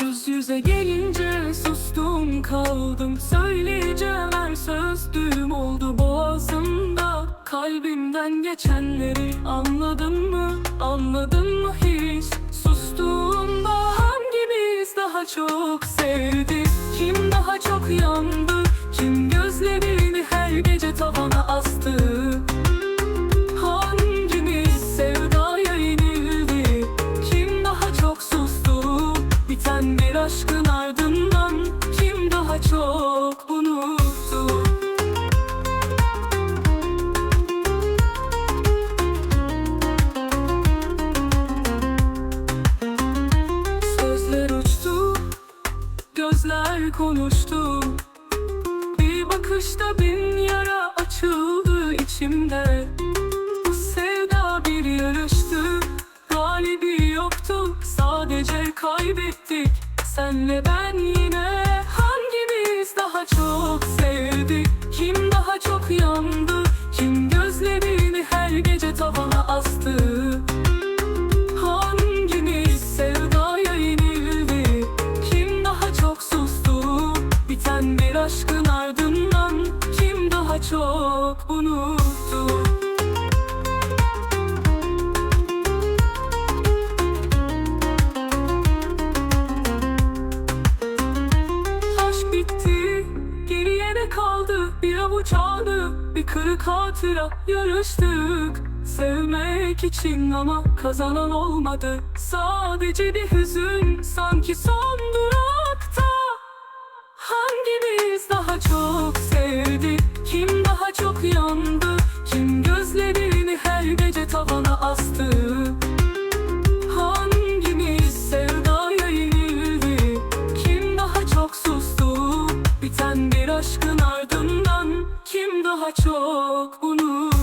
Yüz yüze gelince sustum kaldım Söyleyeceğim söz düğüm oldu boğazımda Kalbimden geçenleri anladın mı? Anladın mı hiç? Sustuğumda hangimiz daha çok sevdi? Kim daha çok yandı? Kim gözlerini her gece tavana astı? Biten bir aşkın ardından Kim daha çok unuttu? Sözler uçtu, gözler konuştu Bir bakışta bin yara açıldı içimde Sadece kaybettik, senle ben yine Hangimiz daha çok sevdik, kim daha çok yandı Kim gözlerini her gece tavana astı Hangimiz sevdaya yenildi? Kim daha çok sustu? Biten bir aşkın ardından kim daha çok unuttu? çaldık bir kırık hatıra yarıştık. Sevmek için ama kazanan olmadı. Sadece bir hüzün sanki son durakta. Hangimiz daha çok sevdi? Kim daha çok yandı? Kim gözlerini her gece tavana astı? Hangimiz sevdaya yenildi? Kim daha çok sustu? Biten bir aşkın ardından çok unut.